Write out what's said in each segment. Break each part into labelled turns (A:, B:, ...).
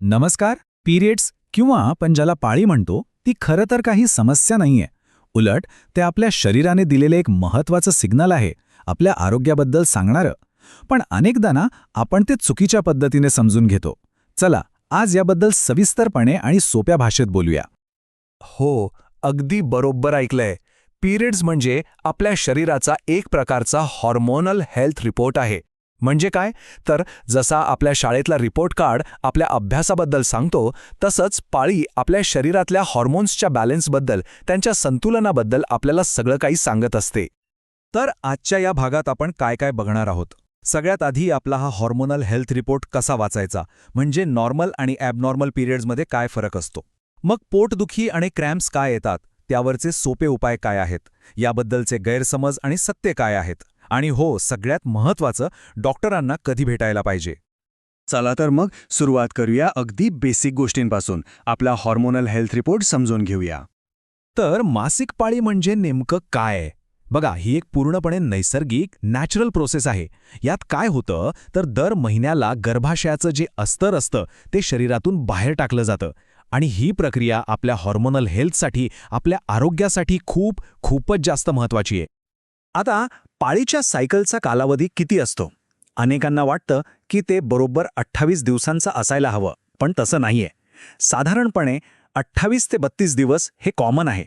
A: नमस्कार पिरियड्स किंवा आपण ज्याला पाळी म्हणतो ती खरं तर काही समस्या नाहीये. उलट ते आपल्या शरीराने दिलेले एक महत्वाचं सिग्नल आहे आपल्या आरोग्याबद्दल सांगणारं. पण अनेकदा ना आपण ते चुकीच्या पद्धतीने समजून घेतो. चला आज याबद्दल सविस्तरपणे आणि सोप्या भाषेत बोलूया.
B: हो अगदी बरोबर ऐकलंय. पिरियड्स म्हणजे आपल्या शरीराचा एक प्रकारचा हॉर्मोनल हेल्थ रिपोर्ट आहे. म्हणजे काय? तर जसा आपल्या शाळेतला रिपोर्ट कार्ड आपल्या अभ्यासाबद्दल सांगतो तसंच पाळी आपल्या शरीरातल्या हॉर्मोन्सच्या बॅलेन्सबद्दल त्यांच्या संतुलनाबद्दल आपल्याला सगळं काही सांगत असते.
C: तर आजच्या या भागात आपण काय काय बघणार आहोत? सगळ्यात आधी आपला हा हॉर्मोनल हेल्थ रिपोर्ट कसा वाचायचा? म्हणजे नॉर्मल आणि ॲबनॉर्मल पिरियड्समध्ये काय फरक असतो? मग पोटदुखी आणि क्रॅम्प्स काय येतात? त्यावरचे सोपे उपाय काय आहेत? याबद्दलचे गैरसमज आणि सत्य काय आहेत? आणि हो सगळ्यात महत्त्वाचं डॉक्टरांना कधी भेटायला पाहिजे.
D: चला तर मग सुरुवात करूया अगदी बेसिक गोष्टींपासून. आपला हॉर्मोनल हेल्थ रिपोर्ट समजून घेऊया.
C: तर मासिक पाळी म्हणजे नेमकं काय? बघा ही एक पूर्णपणे नैसर्गिक नॅचरल प्रोसेस आहे. यात काय होतं तर दर महिन्याला गर्भाशयाचं जे अस्तर असतं ते शरीरातून बाहेर टाकलं जातं. आणि ही प्रक्रिया आपल्या हॉर्मोनल हेल्थसाठी आपल्या आरोग्यासाठी खूप खूपच जास्त महत्वाची आहे. आता पाळीच्या सायकलचा कालावधी किती असतो? अनेकांना वाटतं की ते बरोबर अठ्ठावीस दिवसांचं असायला हवं पण तसं नाहीये. साधारणपणे अठ्ठावीस ते बत्तीस दिवस हे कॉमन आहे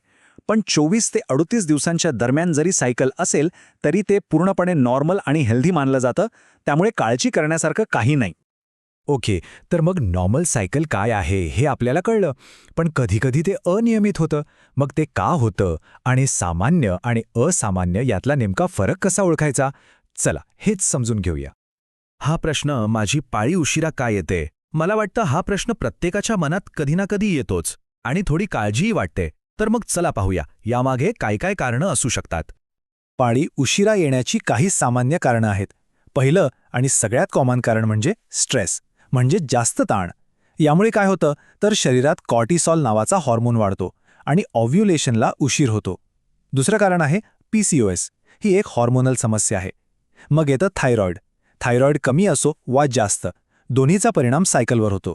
C: पण चोवीस ते अडुतीस दिवसांच्या दरम्यान जरी सायकल असेल तरी ते पूर्णपणे नॉर्मल आणि हेल्दी मानलं जातं त्यामुळे काळजी करण्यासारखं काही नाही. ओके तर मग नॉर्मल सायकल काय आहे हे आपल्याला कळलं. पण कधीकधी ते अनियमित होतं. मग ते का होतं आणि सामान्य आणि असामान्य यातला नेमका फरक कसा ओळखायचा? चला हेच समजून घेऊया. हा प्रश्न माझी पाळी उशिरा काय येते? मला वाटतं हा प्रश्न प्रत्येकाच्या मनात कधी ना कधी येतोच आणि थोडी काळजीही वाटते. तर मग चला पाहूया यामागे काय काय कारणं असू शकतात. पाळी उशिरा येण्याची काही सामान्य कारणं आहेत. पहिलं आणि सगळ्यात कॉमन कारण म्हणजे स्ट्रेस म्हणजे जास्त ताण. यामुळे काय होतं? तर शरीरात कॉर्टिसॉल नावाचा हॉर्मोन वाढतो आणि ऑव्ह्युलेशनला उशीर होतो. दुसरं कारण आहे पीसीओएस ही एक हॉर्मोनल समस्या आहे. मग येतं थायरॉइड थायरॉइड कमी असो वा जास्त दोन्हीचा परिणाम सायकलवर होतो.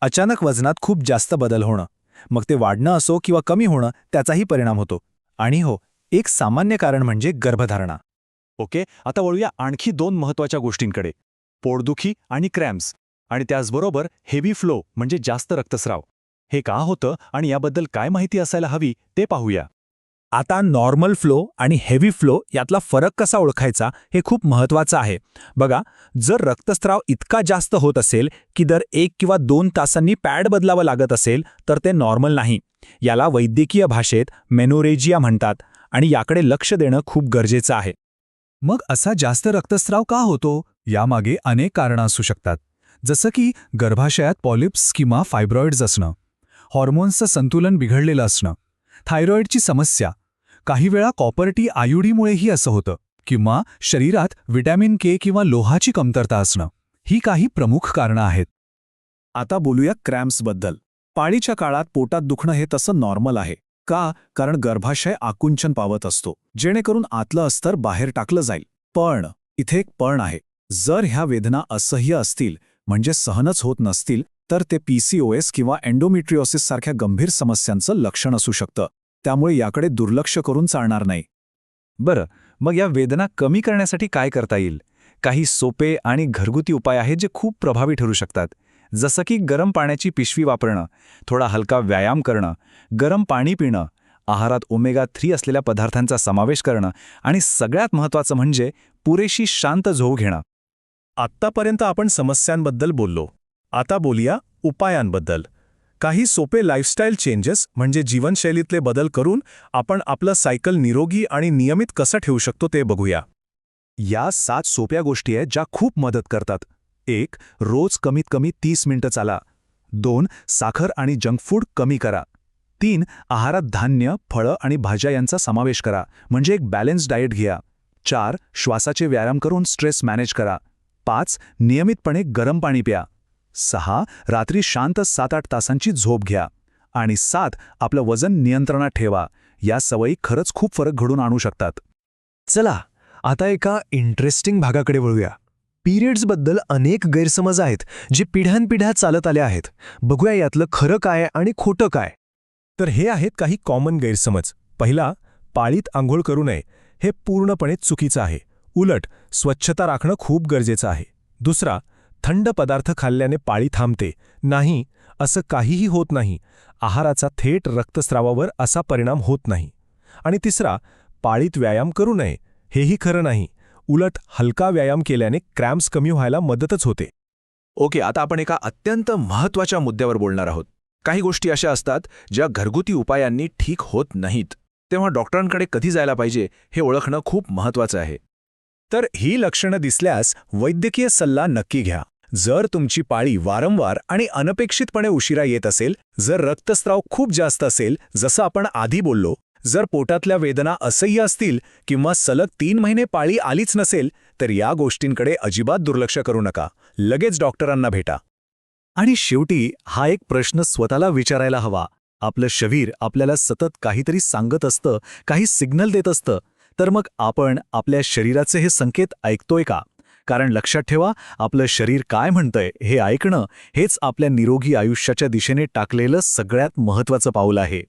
C: अचानक वजनात खूप जास्त बदल होणं मग ते वाढणं असो किंवा कमी होणं त्याचाही परिणाम होतो. आणि हो एक सामान्य कारण म्हणजे गर्भधारणा. ओके? आता वळूया आणखी दोन महत्त्वाच्या गोष्टींकडे. पोटदुखी आणि क्रॅम्प्स. आणि त्याचबरोबर हेवी फ्लो म्हणजे जास्त रक्तस्राव. हे का होतं आणि याबद्दल काय माहिती असायला हवी ते पाहूया. आता नॉर्मल फ्लो आणि हेवी फ्लो यातला फरक कसा ओळखायचा हे खूप महत्त्वाचं आहे. बघा जर रक्तस्राव इतका जास्त होत असेल की दर एक किंवा दोन तासांनी पॅड बदलावं लागत असेल तर ते नॉर्मल नाही. याला वैद्यकीय भाषेत मेनोरेजिया म्हणतात आणि याकडे लक्ष देणं खूप गरजेचं आहे. मग असा जास्त रक्तस्राव का होतो? यामागे अनेक कारणं असू शकतात. जसं की गर्भाशयात पॉलिप्स किंवा फायब्रॉइड्स असणं हॉर्मोन्सचं संतुलन बिघडलेलं असणं थायरॉईडची समस्या काही वेळा कॉपर्टी आयुडीमुळेही असं होतं किंवा शरीरात व्हिटॅमिन के किंवा लोहाची कमतरता असणं ही काही प्रमुख कारणं आहेत. आता बोलूया क्रॅम्प्सबद्दल. पाळीच्या काळात पोटात दुखणं हे तसं नॉर्मल आहे का? कारण गर्भाशय आकुंचन पावत असतो जेणेकरून आतलं अस्तर बाहेर टाकलं जाईल. पण इथे एक पण आहे. जर ह्या वेदना असह्य असतील म्हणजे सहनच होत नसतील तर ते पीसीओएस किंवा एन्डोमेट्रिओसिस सारख्या गंभीर समस्यांचं लक्षण असू शकतं. त्यामुळे याकडे दुर्लक्ष करून चालणार नाही. बरं मग या वेदना कमी करण्यासाठी काय करता येईल? काही सोपे आणि घरगुती उपाय आहेत जे खूप प्रभावी ठरू शकतात. जसं की गरम पाण्याची पिशवी वापरणं थोडा हलका व्यायाम करणं गरम पाणी पिणं आहारात ओमेगा थ्री असलेल्या पदार्थांचा समावेश करणं आणि सगळ्यात महत्त्वाचं म्हणजे पुरेशी शांत झोव घेणं. आत्तापर्यंत आपण समस्यांबद्दल बोललो. आता बोलूया उपायांबद्दल. काही सोपे लाईफस्टाईल चेंजेस म्हणजे जीवनशैलीतले बदल करून आपण आपलं सायकल निरोगी आणि नियमित कसं ठेवू शकतो ते बघूया. या सात सोप्या गोष्टी आहेत ज्या खूप मदत करतात. एक रोज कमीत कमी तीस मिनिटं चाला. दोन साखर आणि जंक फूड कमी करा. तीन आहारात धान्य फळं आणि भाज्या यांचा समावेश करा. म्हणजे एक बॅलन्स डाएट घ्या. चार श्वासाचे व्यायाम करून स्ट्रेस मॅनेज करा. पाच नियमितपणे गरम पाणी प्या. सहा रात्री शांत सात आठ तासांची झोप घ्या. आणि सात आपलं वजन नियंत्रणात ठेवा. या सवयी खरंच खूप फरक घडून आणू शकतात. चला आता एका इंटरेस्टिंग भागाकडे वळूया.
B: पिरियड्सबद्दल अनेक गैरसमज आहेत जे पिढ्यानपिढ्या चालत आले आहेत. बघूया यातलं खरं काय आणि खोटं काय.
E: तर हे आहेत काही कॉमन गैरसमज. पहिला पाळीत आंघोळ करू नये. हे पूर्णपणे चुकीचं आहे. उलट स्वच्छता राखणं खूप गरजेचं आहे. दुसरा थंड पदार्थ खाल्ल्याने पाळी थांबते. नाही असं काहीही होत नाही. आहाराचा थेट रक्तस्रावावर असा परिणाम होत नाही. आणि तिसरा पाळीत व्यायाम करू नये. हेही खरं नाही. उलट हलका व्यायाम केल्याने क्रॅम्प्स कमी व्हायला मदतच होते.
C: ओके आता आपण एका अत्यंत महत्त्वाच्या मुद्द्यावर बोलणार आहोत. काही गोष्टी अशा असतात ज्या घरगुती उपायांनी ठीक होत नाहीत. तेव्हा डॉक्टरांकडे कधी जायला पाहिजे हे ओळखणं खूप महत्त्वाचं आहे.
B: तर ही लक्षणं दिसल्यास वैद्यकीय सल्ला नक्की घ्या. जर तुमची पाळी वारंवार आणि अनपेक्षितपणे उशिरा येत असेल जर रक्तस्राव खूप जास्त असेल जसं आपण आधी बोललो जर पोटातल्या वेदना असह्य असतील किंवा सलग तीन महिने पाळी आलीच नसेल तर या गोष्टींकडे अजिबात दुर्लक्ष करू नका. लगेच डॉक्टरांना भेटा.
D: आणि शेवटी हा एक प्रश्न स्वतःला विचारायला हवा. आपलं शरीर आपल्याला सतत काहीतरी सांगत असतं काही सिग्नल देत असतं तर मग आपण आपल्या शरीराचे हे संकेत ऐकतोय का? कारण लक्षात ठेवा आपलं शरीर काय म्हणतंय हे ऐकणं हेच आपल्या निरोगी आयुष्याच्या दिशेने टाकलेलं सगळ्यात महत्त्वाचं पाऊल आहे.